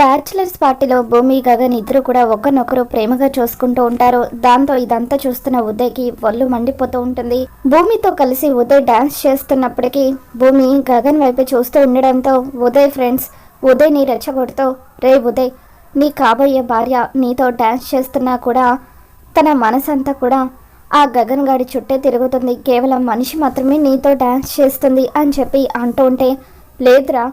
Bachelors పార్టీలో భూమి గగన్ ఇద్దరు కూడా ఒకరినొకరు ప్రేమగా చూసుకుంటూ ఉంటారు. దాంతో ఇదంతా చూస్తున్న ఉదయ్కి ఒళ్ళు మండిపోతూ ఉంటుంది. భూమితో కలిసి ఉదయ్ డాన్స్ చేస్తున్నప్పటికీ భూమి గగన్ వైపు చూస్తూ ఉండడంతో ఉదయ్ ఫ్రెండ్స్ ఉదయ్ని రెచ్చగొడుతూ రే ఉదయ్ నీ కాబోయే భార్య నీతో డాన్స్ చేస్తున్నా కూడా తన మనసంతా కూడా ఆ గగన్ గాడి చుట్టే తిరుగుతుంది. కేవలం మనిషి మాత్రమే నీతో డాన్స్ చేస్తుంది అని చెప్పి అంటూ ఉంటే లేదురా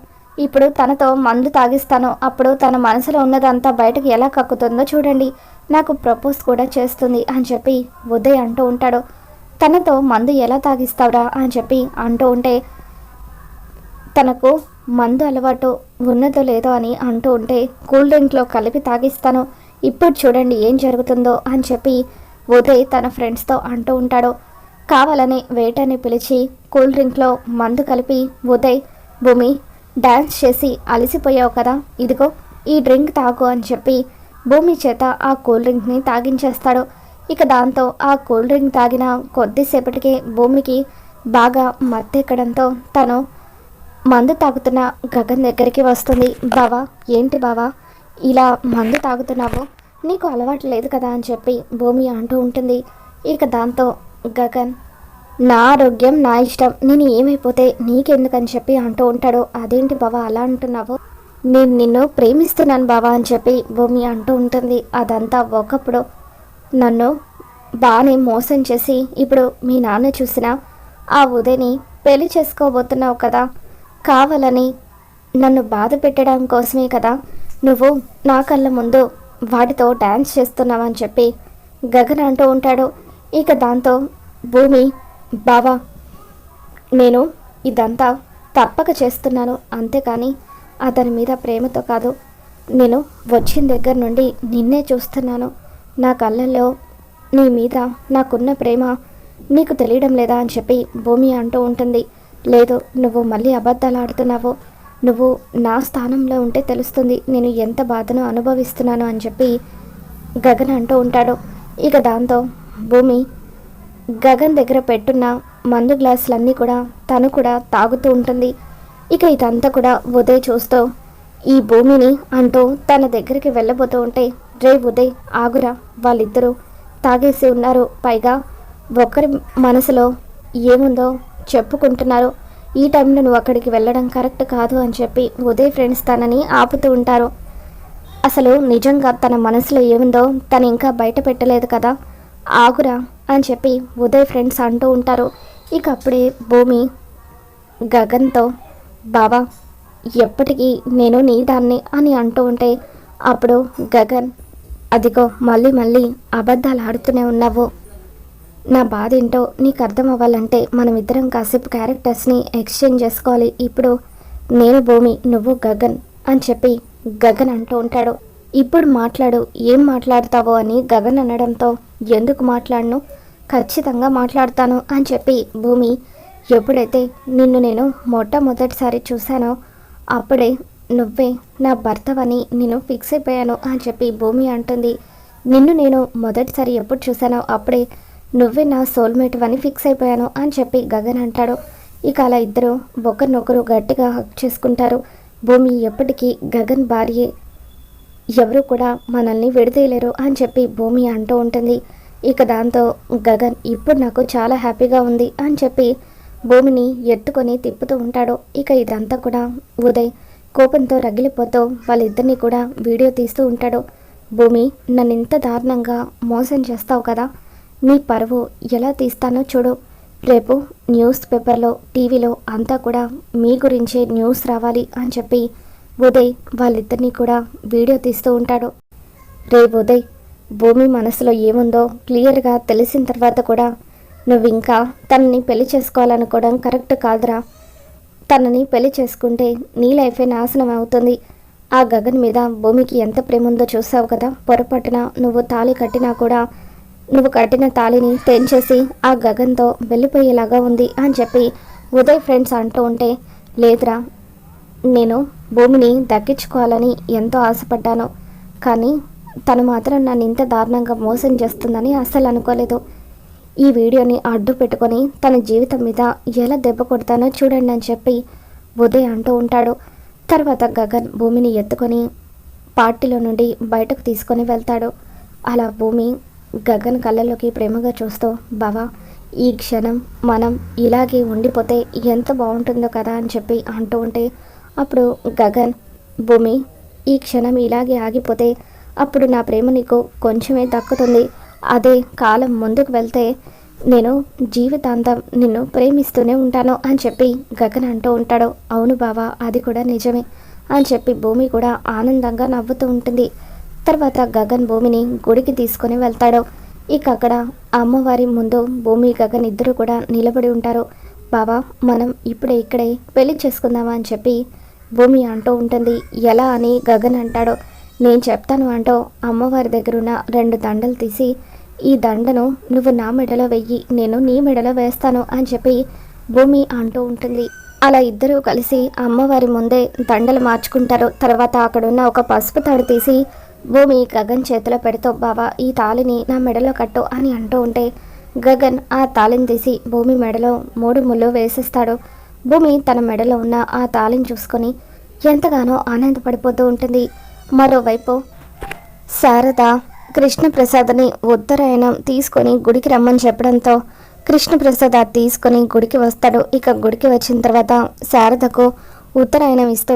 ఇప్పుడు తనతో మందు తాగిస్తాను. అప్పుడు తన మనసులో ఉన్నదంతా బయటకు ఎలా కక్కుతుందో చూడండి. నాకు ప్రపోజ్ కూడా చేస్తుంది అని చెప్పి ఉదయ్ అంటూ ఉంటాడు. తనతో మందు ఎలా తాగిస్తావురా అని చెప్పి అంటూ ఉంటే తనకు మందు అలవాటు ఉన్నదో లేదో అని అంటూ ఉంటే కూల్ డ్రింక్లో కలిపి తాగిస్తాను. ఇప్పుడు చూడండి ఏం జరుగుతుందో అని చెప్పి ఉదయ్ తన ఫ్రెండ్స్తో అంటూ ఉంటాడు. కావాలని వేటని పిలిచి కూల్ డ్రింక్లో మందు కలిపి ఉదయ్ భూమి డ్యాన్స్ చేసి అలసిపోయావు కదా ఇదిగో ఈ డ్రింక్ తాగు అని చెప్పి భూమి చేత ఆ కూల్ డ్రింక్ని తాగించేస్తాడు. ఇక దాంతో ఆ కూల్ డ్రింక్ తాగిన కొద్దిసేపటికి భూమికి బాగా మత్తెక్కడంతో తను మందు తాగుతున్న గగన్ దగ్గరికి వస్తుంది. బావా ఏంటి బావా ఇలా మందు తాగుతున్నావు? నీకు అలవాటు లేదు కదా అని చెప్పి భూమి అంటూ ఉంటుంది. ఇక దాంతో గగన్ నా ఆరోగ్యం నా ఇష్టం. నేను ఏమైపోతే నీకెందుకని చెప్పి అంటూ ఉంటాడు. అదేంటి బావా అలా అంటున్నావు? నేను నిన్ను ప్రేమిస్తున్నాను బావా అని చెప్పి భూమి అంటూ ఉంటుంది. అదంతా ఒకప్పుడు నన్ను బాగానే మోసం చేసి ఇప్పుడు మీ నాన్న చూసిన ఆ ఉదయని పెళ్ళి చేసుకోబోతున్నావు కదా. కావాలని నన్ను బాధ పెట్టడం కోసమే కదా. నువ్వు నా కళ్ళ ముందు వాడితో డ్యాన్స్ చేస్తున్నావని చెప్పి గగన్ అంటూ ఉంటాడు. ఇక దాంతో భూమి బావా నేను ఇదంతా తప్పక చేస్తున్నాను అంతేకాని అతని మీద ప్రేమతో కాదు. నేను వచ్చిన దగ్గర నుండి నిన్నే చూస్తున్నాను. నా కళ్ళల్లో నీ మీద నాకున్న ప్రేమ నీకు తెలియడం లేదా అని చెప్పి భూమి అంటూ ఉంటుంది. లేదు నువ్వు మళ్ళీ అబద్ధాలు ఆడుతున్నావు. నువ్వు నా స్థానంలో ఉంటే తెలుస్తుంది నేను ఎంత బాధను అనుభవిస్తున్నాను అని చెప్పి గగన్ అంటూ ఉంటాడు. ఇక దాంతో భూమి గగన్ దగ్గర పెట్టున్న మందు గ్లాసులన్నీ కూడా తను కూడా తాగుతూ ఉంటుంది. ఇక ఇదంతా కూడా ఉదయ్ చూస్తూ ఈ భూమిని అంటూ తన దగ్గరికి వెళ్ళబోతూ ఉంటే రే ఉదయ్ ఆగురా వాళ్ళిద్దరూ తాగేసి ఉన్నారు. పైగా ఒకరి మనసులో ఏముందో చెప్పుకుంటున్నారు. ఈ టైంలో నువ్వు అక్కడికి వెళ్ళడం కరెక్ట్ కాదు అని చెప్పి ఉదయ్ ఫ్రెండ్స్ తనని ఆపుతూ ఉంటారు. అసలు నిజంగా తన మనసులో ఏముందో తను ఇంకా బయట పెట్టలేదు కదా? ఆగురా అని చెప్పి ఉదయ్ ఫ్రెండ్స్ అంటూ ఉంటారు. ఇక అప్పుడే భూమి గగన్తో బావా ఎప్పటికీ నేను నీ దాన్ని అని అంటూ ఉంటే అప్పుడు గగన్ అదిగో మళ్ళీ మళ్ళీ అబద్ధాలు ఆడుతూనే ఉన్నావు. నా బాధ ఏంటో నీకు అర్థం అవ్వాలంటే మనం ఇద్దరం కాసేపు క్యారెక్టర్స్ని ఎక్స్చేంజ్ చేసుకోవాలి. ఇప్పుడు నేను భూమి నువ్వు గగన్ అని చెప్పి గగన్ అంటూ ఉంటాడు. ఇప్పుడు మాట్లాడు ఏం మాట్లాడతావో అని గగన్ అనడంతో ఎందుకు మాట్లాడను? ఖచ్చితంగా మాట్లాడతాను అని చెప్పి భూమి ఎప్పుడైతే నిన్ను నేను మొట్టమొదటిసారి చూశానో అప్పుడే నువ్వే నా భర్తవని నేను ఫిక్స్ అయిపోయాను అని చెప్పి భూమి అంటుంది. నిన్ను నేను మొదటిసారి ఎప్పుడు చూశానో అప్పుడే నువ్వే నా సోల్మేట్ అని ఫిక్స్ అయిపోయాను అని చెప్పి గగన్ అంటాడు. ఇక అలా ఇద్దరు ఒకరినొకరు గట్టిగా హక్ చేసుకుంటారు. భూమి ఎప్పటికీ గగన్ భార్యే ఎవరు కూడా మనల్ని విడదీయలేరు అని చెప్పి భూమి అంటూ ఉంటుంది. ఇక దాంతో గగన్ ఇప్పుడు నాకు చాలా హ్యాపీగా ఉంది అని చెప్పి భూమిని ఎత్తుకొని తిప్పుతూ ఉంటాడు. ఇక ఇదంతా కూడా ఉదయ్ కోపంతో రగిలిపోతూ వాళ్ళిద్దరిని కూడా వీడియో తీస్తూ ఉంటాడు. భూమి నన్ను ఇంత దారుణంగా మోసం చేస్తావు కదా? నీ పరువు ఎలా తీస్తానో చూడు. రేపు న్యూస్ పేపర్లో టీవీలో అంతా కూడా మీ గురించే న్యూస్ రావాలి అని చెప్పి ఉదయ్ వాళ్ళిద్దరినీ కూడా వీడియో తీస్తూ ఉంటాడు. రేపు ఉదయ్ భూమి మనసులో ఏముందో క్లియర్గా తెలిసిన తర్వాత కూడా నువ్వు ఇంకా తనని పెళ్ళి చేసుకోవాలనుకోవడం కరెక్ట్ కాదురా. తనని పెళ్ళి చేసుకుంటే నీ లైఫే నాశనం అవుతుంది. ఆ గగన్ మీద భూమికి ఎంత ప్రేమ ఉందో చూసావు కదా? పొరపాటున నువ్వు తాళి కట్టినా కూడా నువ్వు కట్టిన తాళిని తెంచేసి ఆ గగన్తో వెళ్ళిపోయేలాగా ఉంది అని చెప్పి ఉదయ్ ఫ్రెండ్స్ అంటూ ఉంటే లేదురా నేను భూమిని దక్కించుకోవాలని ఎంతో ఆశపడ్డాను. కానీ తను మాత్రం నన్ను ఇంత దారుణంగా మోసం చేస్తుందని అస్సలు అనుకోలేదు. ఈ వీడియోని అడ్డు పెట్టుకొని తన జీవితం మీద ఎలా దెబ్బ కొడతానో చూడండి అని చెప్పి ఉదయ్ అంటూ ఉంటాడు. తర్వాత గగన్ భూమిని ఎత్తుకొని పార్టీలో నుండి బయటకు తీసుకొని వెళ్తాడు. అలా భూమి గగన్ కళ్ళలోకి ప్రేమగా చూస్తూ బావా ఈ క్షణం మనం ఇలాగే ఉండిపోతే ఎంత బాగుంటుందో కదా అని చెప్పి అంటూ ఉంటే అప్పుడు గగన్ భూమి ఈ క్షణం ఇలాగే ఆగిపోతే అప్పుడు నా ప్రేమ నీకు కొంచెమే దక్కుతుంది. అదే కాలం ముందుకు వెళ్తే నేను జీవితాంతం నిన్ను ప్రేమిస్తూనే ఉంటాను అని చెప్పి గగన్ అంటూ ఉంటాడు. అవును బావా అది కూడా నిజమే అని చెప్పి భూమి కూడా ఆనందంగా నవ్వుతూ ఉంటుంది. తర్వాత గగన్ భూమిని గుడికి తీసుకొని వెళ్తాడు. ఇక అక్కడ అమ్మవారి ముందు భూమి గగన్ ఇద్దరు కూడా నిలబడి ఉంటారు. బావా మనం ఇప్పుడే ఇక్కడే పెళ్ళి చేసుకుందామా అని చెప్పి భూమి అంటూ ఉంటుంది. ఎలా అని గగన్ అంటాడో నేను చెప్తాను అంటూ అమ్మవారి దగ్గర ఉన్న రెండు దండలు తీసి ఈ దండను నువ్వు నా మెడలో వెయ్యి నేను నీ మెడలో వేస్తాను అని చెప్పి భూమి అంటూ ఉంటుంది. అలా ఇద్దరూ కలిసి అమ్మవారి ముందే దండలు మార్చుకుంటారు. తర్వాత అక్కడున్న ఒక పసుపు తాడు తీసి భూమి గగన్ చేతిలో పెడుతూ బావా ఈ తాళిని నా మెడలో కట్టు అని అంటూ ఉంటే గగన్ ఆ తాళిని తీసి భూమి మెడలో మూడు ముళ్ళు వేసేస్తాడు. భూమి తన మెడలో ఉన్న ఆ తాళిని చూసుకొని ఎంతగానో ఆనందపడిపోతూ ఉంటుంది. మరోవైపు శారద కృష్ణప్రసాద్ని ఉత్తరాయణం తీసుకొని గుడికి రమ్మని చెప్పడంతో కృష్ణప్రసాద్ అది తీసుకొని గుడికి వస్తాడు. ఇక గుడికి వచ్చిన తర్వాత శారదకు ఉత్తరాయణం ఇస్తూ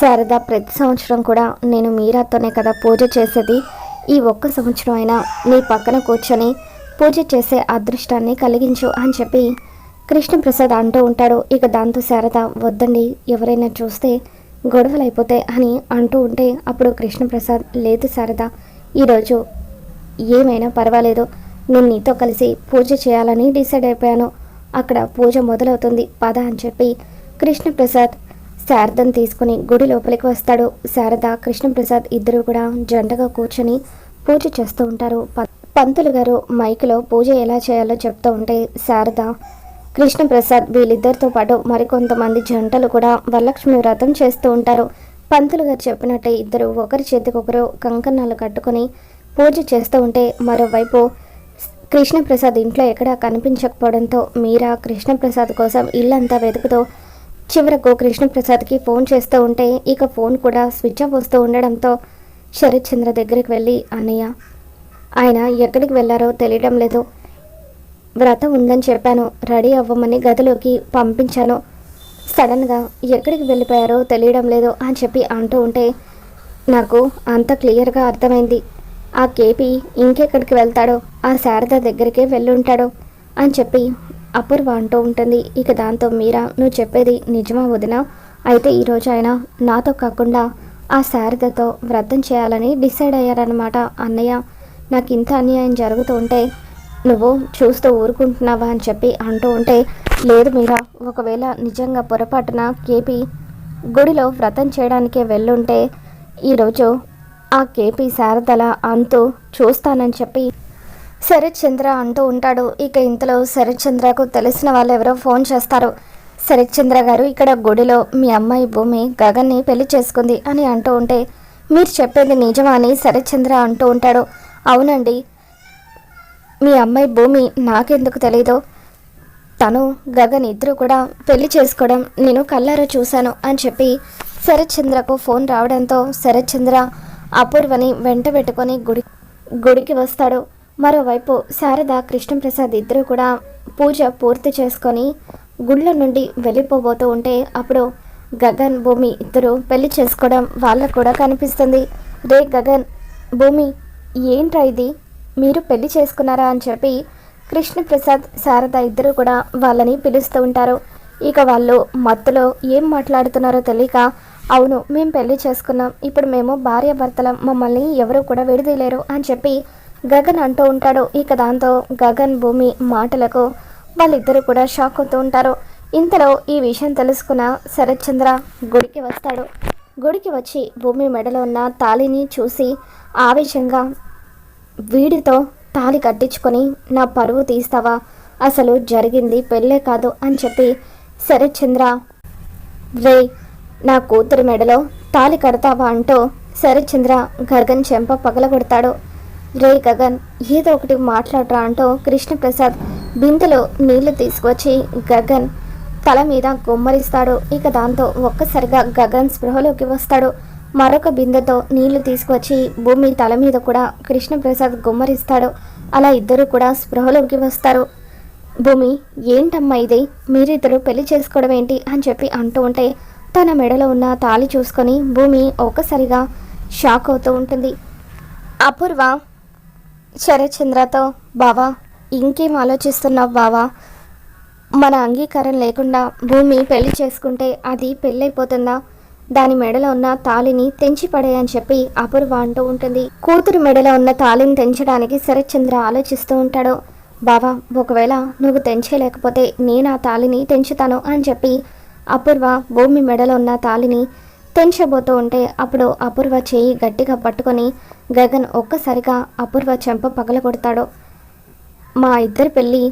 శారద ప్రతి సంవత్సరం కూడా నేను మీరాతోనే కదా పూజ చేసేది. ఈ ఒక్క సంవత్సరం అయినా నీ పక్కన కూర్చొని పూజ చేసే అదృష్టాన్ని కలిగించు అని చెప్పి కృష్ణప్రసాద్ అంటూ ఉంటాడు. ఇక దాంతో శారద వద్దండి ఎవరైనా చూస్తే గొడవలు అయిపోతాయి అని అంటూ ఉంటే అప్పుడు కృష్ణప్రసాద్ లేదు శారద ఈరోజు ఏమైనా పర్వాలేదు. నేను నీతో కలిసి పూజ చేయాలని డిసైడ్ అయిపోయాను. అక్కడ పూజ మొదలవుతుంది. పద అని చెప్పి కృష్ణప్రసాద్ శారదను తీసుకుని గుడి లోపలికి వస్తాడు. శారద కృష్ణప్రసాద్ ఇద్దరు కూడా జంటగా కూర్చొని పూజ చేస్తూ ఉంటారు. పంతులు గారు మైక్లో పూజ ఎలా చేయాలో చెప్తూ ఉంటే శారద కృష్ణప్రసాద్ వీళ్ళిద్దరితో పాటు మరికొంతమంది జంటలు కూడా వరలక్ష్మి వ్రతం చేస్తూ ఉంటారు. పంతులు గారు చెప్పినట్టే ఇద్దరు ఒకరి చేతికొకరు కంకణాలు కట్టుకొని పూజ చేస్తూ ఉంటే మరోవైపు కృష్ణప్రసాద్ ఇంట్లో ఎక్కడా కనిపించకపోవడంతో మీరా కృష్ణప్రసాద్ కోసం ఇల్లంతా వెతుకుతూ చివరకు కృష్ణప్రసాద్కి ఫోన్ చేస్తూ ఉంటే ఇక ఫోన్ కూడా స్విచ్ ఆఫ్ వస్తూ ఉండడంతో శరత్ చంద్ర దగ్గరికి వెళ్ళి అన్నయ్య ఆయన ఎక్కడికి వెళ్ళారో తెలియడం లేదు. వ్రతం ఉందని చెప్పాను. రెడీ అవ్వమని గదిలోకి పంపించాను. సడన్గా ఎక్కడికి వెళ్ళిపోయారో తెలియడం లేదు అని చెప్పి అంటూ ఉంటే నాకు అంత క్లియర్గా అర్థమైంది. ఆ కేపీ ఇంకెక్కడికి వెళ్తాడో ఆ శారద దగ్గరికే వెళ్ళుంటాడో అని చెప్పి అపూర్వ అంటూ ఉంటుంది. ఇక దాంతో మీరా నువ్వు చెప్పేది నిజమా వదినా? అయితే ఈరోజు ఆయన నాతో కాకుండా ఆ శారదతో వ్రతం చేయాలని డిసైడ్ అయ్యారనమాట అన్నయ్య. నాకు ఇంత అన్యాయం జరుగుతూ ఉంటే నువ్వు చూస్తూ ఊరుకుంటున్నావా అని చెప్పి అంటూ ఉంటే లేదు మీరా ఒకవేళ నిజంగా పొరపాటున కేపీ గుడిలో వ్రతం చేయడానికే వెళ్ళుంటే ఈరోజు ఆ కేపీ శారదల అంతు చూస్తానని చెప్పి శరత్ చంద్ర అంటూ ఉంటాడు. ఇక ఇంతలో శరత్ చంద్రకు తెలిసిన వాళ్ళు ఎవరో ఫోన్ చేస్తారు. శరత్ చంద్ర గారు ఇక్కడ గుడిలో మీ అమ్మాయి భూమి గగన్ని పెళ్ళి చేసుకుంది అని అంటూ ఉంటే మీరు చెప్పేది నిజమా అని శరత్ చంద్ర అంటూ ఉంటాడు. అవునండి మీ అమ్మాయి భూమి నాకెందుకు తెలీదో? తను గగన్ ఇద్దరు కూడా పెళ్ళి చేసుకోవడం నేను కళ్ళారా చూశాను అని చెప్పి శరత్ చంద్రకు ఫోన్ రావడంతో శరత్ చంద్ర అపూర్వని వెంట పెట్టుకొని గుడి గుడికి వస్తాడు. మరోవైపు శారద కృష్ణప్రసాద్ ఇద్దరు కూడా పూజ పూర్తి చేసుకొని గుళ్ళ నుండి వెళ్ళిపోబోతూ ఉంటే అప్పుడు గగన్ భూమి ఇద్దరు పెళ్ళి చేసుకోవడం వాళ్ళకు కూడా కనిపిస్తుంది. రే గగన్ భూమి ఏంట్రా ఇది? మీరు పెళ్ళి చేసుకున్నారా అని చెప్పి కృష్ణప్రసాద్ శారద ఇద్దరు కూడా వాళ్ళని పిలుస్తూ ఉంటారు. ఇక వాళ్ళు మత్తులో ఏం మాట్లాడుతున్నారో తెలియక అవును మేము పెళ్ళి చేసుకున్నాం. ఇప్పుడు మేము భార్యాభర్తలం. మమ్మల్ని ఎవరు కూడా విడదీయలేరు అని చెప్పి గగన్ అంటూ ఉంటాడు. ఇక దాంతో గగన్ భూమి మాటలకు వాళ్ళిద్దరూ కూడా షాక్ అవుతూ ఉంటారు. ఇంతలో ఈ విషయం తెలుసుకున్న శరత్ చంద్ర గుడికి వస్తాడు. గుడికి వచ్చి భూమి మెడలో ఉన్న తాళిని చూసి ఆవేశంగా వీడితో తాళి కట్టించుకొని నా పరువు తీస్తావా? అసలు జరిగింది పెళ్ళే కాదు అని చెప్పి శరత్ చంద్ర రే నా కూతురు మెడలో తాళి కడతావా? అంటూ శరత్ చంద్ర గగన్ చెంప పగలగొడతాడు. రే గగన్ ఏదో ఒకటి మాట్లాడరా అంటూ కృష్ణప్రసాద్ బిందెలో నీళ్ళు తీసుకొచ్చి గగన్ తల మీద గుమ్మరిస్తాడు. ఇక దాంతో ఒక్కసారిగా గగన్ స్పృహలోకి వస్తాడు. మరొక బిందెతో నీళ్ళు తీసుకొచ్చి భూమి తల మీద కూడా కృష్ణప్రసాద్ గుమ్మరిస్తాడు. అలా ఇద్దరు కూడా స్పృహలోకి వస్తారు. భూమి ఏంటమ్మా ఇది? మీరిద్దరు పెళ్ళి చేసుకోవడం ఏంటి? అని చెప్పి అంటూ ఉంటే తన మెడలో ఉన్న తాళి చూసుకొని భూమి ఒక్కసారిగా షాక్ అవుతూ ఉంటుంది. అపూర్వ శరచంద్రతో బావా ఇంకేం ఆలోచిస్తున్నావు బావా? మన అంగీకారం లేకుండా భూమి పెళ్ళి చేసుకుంటే అది పెళ్ళైపోతుందా? దాని మెడలో ఉన్న తాళిని తెంచి పడేయని చెప్పి అపూర్వ అంటూ ఉంటుంది. కూతురు మెడలో ఉన్న తాళిని తెంచడానికి శరత్చంద్ర ఆలోచిస్తూ ఉంటాడు. బావా ఒకవేళ నువ్వు తెంచేయలేకపోతే నేను ఆ తాళిని తెంచుతాను అని చెప్పి అపూర్వ భూమి మెడలో ఉన్న తాళిని తెంచబోతూ ఉంటే అప్పుడు అపూర్వ చేయి గట్టిగా పట్టుకొని గగన్ ఒక్కసారిగా అపూర్వ చెంప పగలగొడతాడు మా ఇద్దరి పెళ్ళి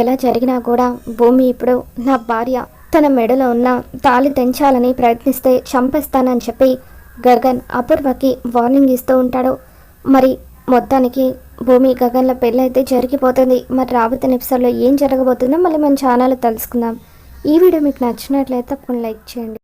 ఎలా జరిగినా కూడా భూమి ఇప్పుడు నా భార్య. తన మెడలో ఉన్న తాళి తెంచాలని ప్రయత్నిస్తే చంపేస్తానని చెప్పి గగన్ అపూర్వకి వార్నింగ్ ఇస్తూ ఉంటాడు. మరి మొత్తానికి భూమి గగన్ల పెళ్ళైతే జరిగిపోతుంది. మరి రాబోతున్న ఎపిసోడ్లో ఏం జరగబోతుందో మళ్ళీ మన ఛానల్ తెలుసుకుందాం. ఈ వీడియో మీకు నచ్చినట్లయితే తప్పకుండా లైక్ చేయండి.